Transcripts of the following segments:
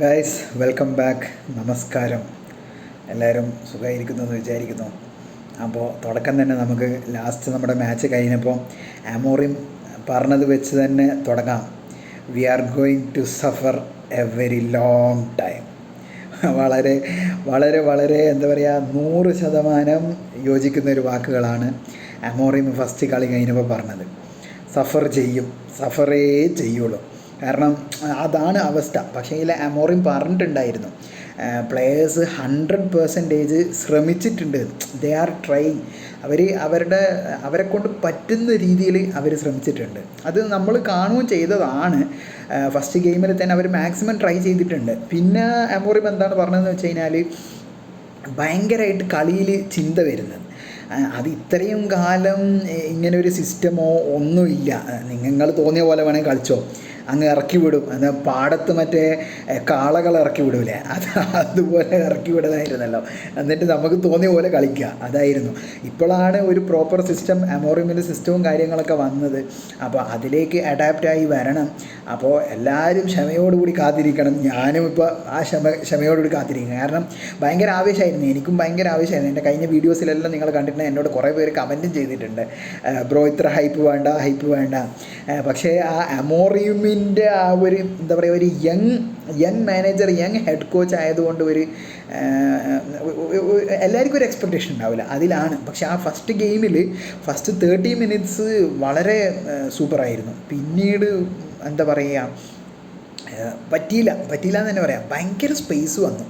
Guys welcome back നമസ്കാരം. എല്ലാവരും സുഖമായിരിക്കുന്നു എന്ന് വിചാരിക്കുന്നു. അപ്പോൾ തുടക്കം തന്നെ നമുക്ക് ലാസ്റ്റ് നമ്മുടെ മാച്ച് കഴിഞ്ഞപ്പോൾ ആമോറിം പറഞ്ഞത് വെച്ച് തന്നെ തുടങ്ങാം. We are going to suffer a very long time വളരെ വളരെ വളരെ എന്താ പറയുക നൂറ് ശതമാനം യോജിക്കുന്ന ഒരു വാക്കുകളാണ് അമോറിം ഫസ്റ്റ് കളി കഴിഞ്ഞപ്പോൾ പറഞ്ഞത്. സഫർ ചെയ്യും. സഫറേ ചെയ്യുള്ളൂ. കാരണം അതാണ് അവസ്ഥ. പക്ഷേ ഇതിൽ അമോറിം പറഞ്ഞിട്ടുണ്ടായിരുന്നു പ്ലെയേഴ്സ് ഹൺഡ്രഡ് പേഴ്സന്റേജ് ശ്രമിച്ചിട്ടുണ്ട്. ദേ ആർ ട്രൈ അവർ അവരുടെ അവരെ കൊണ്ട് പറ്റുന്ന രീതിയിൽ അവർ ശ്രമിച്ചിട്ടുണ്ട്. അത് നമ്മൾ കാണുകയും ചെയ്തതാണ്. ഫസ്റ്റ് ഗെയിമിൽ തന്നെ അവർ മാക്സിമം ട്രൈ ചെയ്തിട്ടുണ്ട്. പിന്നെ അമോറിം എന്താണ് പറഞ്ഞതെന്ന് വെച്ച് കഴിഞ്ഞാൽ ഭയങ്കരമായിട്ട് കളിയിൽ ചിന്ത വരുന്നത്. അത് ഇത്രയും കാലം ഇങ്ങനെ ഒരു സിസ്റ്റമോ ഒന്നുമില്ല. നിങ്ങൾ തോന്നിയ പോലെ വേണമെങ്കിൽ കളിച്ചോ. അങ്ങ് ഇറക്കി വിടും. എന്നാൽ പാടത്ത് മറ്റേ കാളകൾ ഇറക്കി വിടൂലേ. അത് അതുപോലെ ഇറക്കി വിടലായിരുന്നല്ലോ. എന്നിട്ട് നമുക്ക് തോന്നിയ പോലെ കളിക്കുക അതായിരുന്നു. ഇപ്പോഴാണ് ഒരു പ്രോപ്പർ സിസ്റ്റം അമോറിയമിന്റെ സിസ്റ്റവും കാര്യങ്ങളൊക്കെ വന്നത്. അപ്പോൾ അതിലേക്ക് അഡാപ്റ്റായി വരണം. അപ്പോൾ എല്ലാവരും ക്ഷമയോടുകൂടി കാത്തിരിക്കണം. ഞാനും ഇപ്പോൾ ആ ക്ഷമ ക്ഷമയോടുകൂടി കാത്തിരിക്കണം കാരണം ഭയങ്കര ആവേശമായിരുന്നു. എനിക്കും ഭയങ്കര ആവേശമായിരുന്നു. എന്റെ കഴിഞ്ഞ വീഡിയോസിലെല്ലാം നിങ്ങൾ കണ്ടിട്ടുണ്ട്. എന്നോട് കുറേ പേര് കമന്റും ചെയ്തിട്ടുണ്ട്. ബ്രോ ഇത്ര ഹൈപ്പ് വേണ്ട ഹൈപ്പ് വേണ്ട. പക്ഷേ ആ അമോറിയുമിന്റെ ആ ഒരു എന്താ പറയുക ഒരു young young manager young head coach ആയതുകൊണ്ട് ഒരു എല്ലാവർക്കും ഒരു എക്സ്പെക്റ്റേഷൻ ഉണ്ടാവില്ല. അതിലാണ്. പക്ഷേ ആ ഫസ്റ്റ് ഗെയിമിൽ ഫസ്റ്റ് തേർട്ടി മിനിറ്റ്സ് വളരെ സൂപ്പറായിരുന്നു പിന്നീട് എന്താ പറയുക പറ്റിയില്ല. പറ്റിയില്ല എന്ന് തന്നെ പറയാം. ഭയങ്കര സ്പേസ് വന്നു.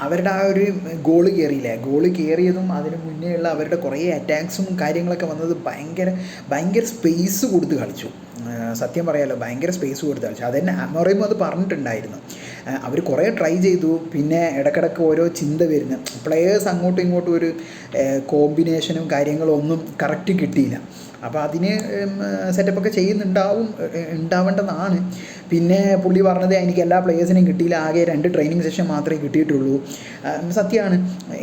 അവരുടെ ആ ഒരു ഗോൾ കയറിയില്ലേ ഗോൾ കയറിയതും അതിന് മുന്നേ ഉള്ള അവരുടെ കുറേ അറ്റാക്സും കാര്യങ്ങളൊക്കെ വന്നത് ഭയങ്കര ഭയങ്കര സ്പേസ് കൊടുത്ത് കളിച്ചു. സത്യം പറയാലോ ഭയങ്കര സ്പേസ് കൊടുത്ത് കളിച്ചു. അത് തന്നെ പറയുമ്പോൾ അത് പറഞ്ഞിട്ടുണ്ടായിരുന്നു. അവർ കുറേ ട്രൈ ചെയ്തു. പിന്നെ ഇടക്കിടക്ക് ഓരോ ചിന്ത വരുന്നു. പ്ലെയേഴ്സ് അങ്ങോട്ടും ഇങ്ങോട്ടും ഒരു കോമ്പിനേഷനും കാര്യങ്ങളും ഒന്നും കറക്റ്റ് കിട്ടിയില്ല. അപ്പോൾ അതിന് സെറ്റപ്പൊക്കെ ചെയ്യുന്നുണ്ടാവും ഉണ്ടാവേണ്ടതാണ്. പിന്നെ പുള്ളി പറഞ്ഞത് എനിക്ക് എല്ലാ പ്ലേയേഴ്സിനെയും കിട്ടിയില്ല ആകെ രണ്ട് ട്രെയിനിങ് സെഷൻ മാത്രമേ കിട്ടിയിട്ടുള്ളൂ. സത്യമാണ്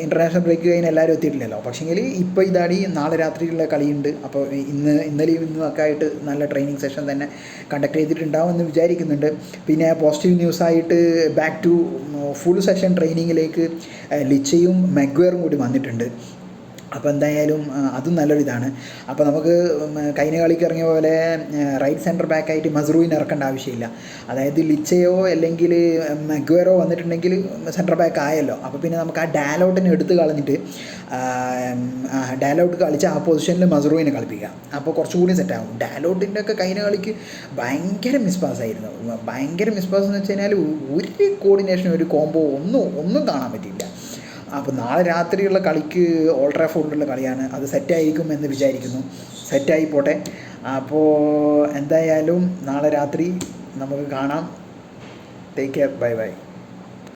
ഇന്റർനാഷണൽ ബ്രേക്ക് കഴിഞ്ഞ് എല്ലാവരും എത്തിയിട്ടില്ലല്ലോ. പക്ഷേങ്കിൽ ഇപ്പോൾ ഇതാടി നാളെ രാത്രിയിലുള്ള കളിയുണ്ട്. അപ്പോൾ ഇന്ന് ഇന്നലെയും ഇന്നും ഒക്കെ ആയിട്ട് നല്ല ട്രെയിനിങ് സെഷൻ തന്നെ കണ്ടക്ട് ചെയ്തിട്ടുണ്ടാവും എന്ന് വിചാരിക്കുന്നുണ്ട്. പിന്നെ പോസിറ്റീവ് ന്യൂസ് ആയിട്ട് ബാക്ക് ടു ഫുൾ സെഷൻ ട്രെയിനിങ്ങിലേക്ക് ലിച്ചയും മെഗ്വയറും കൂടി വന്നിട്ടുണ്ട്. അപ്പോൾ എന്തായാലും അതും നല്ലൊരു ഇതാണ്. അപ്പോൾ നമുക്ക് കഴിഞ്ഞ കളിക്ക് ഇറങ്ങിയ പോലെ റൈറ്റ് സെന്റർ ബാക്കായിട്ട് മസ്റൂവിനെ ഇറക്കേണ്ട ആവശ്യമില്ല. അതായത് ലിച്ചയോ അല്ലെങ്കിൽ മെഗ്വേറോ വന്നിട്ടുണ്ടെങ്കിൽ സെന്റർ ബാക്ക് ആയല്ലോ. അപ്പോൾ പിന്നെ നമുക്ക് ആ ഡാലോട്ടിനെ എടുത്ത് കളഞ്ഞിട്ട് ഡാലോട്ട് കളിച്ച് ആ പൊസിഷനിൽ മസ്റൂവിനെ കളിപ്പിക്കാം അപ്പോൾ കുറച്ചുകൂടി സെറ്റാകും ഡാലോട്ടിന്റെ ഒക്കെ കഴിഞ്ഞ കളിക്ക് ഭയങ്കര മിസ് പാസ്സായിരുന്നു ഭയങ്കര മിസ്പാസ് എന്ന് വെച്ച് കഴിഞ്ഞാൽ ഒരു കോർഡിനേഷനും ഒരു കോംബോ ഒന്നും ഒന്നും കാണാൻ പറ്റിയില്ല. അപ്പോൾ നാളെ രാത്രിയുള്ള കളിക്ക് ഓൾട്രാ ഫോണിലുള്ള കളിയാണ്. അത് സെറ്റായിരിക്കും എന്ന് വിചാരിക്കുന്നു. സെറ്റായി പോട്ടെ. അപ്പോൾ എന്തായാലും നാളെ രാത്രി നമുക്ക് കാണാം. Take care bye bye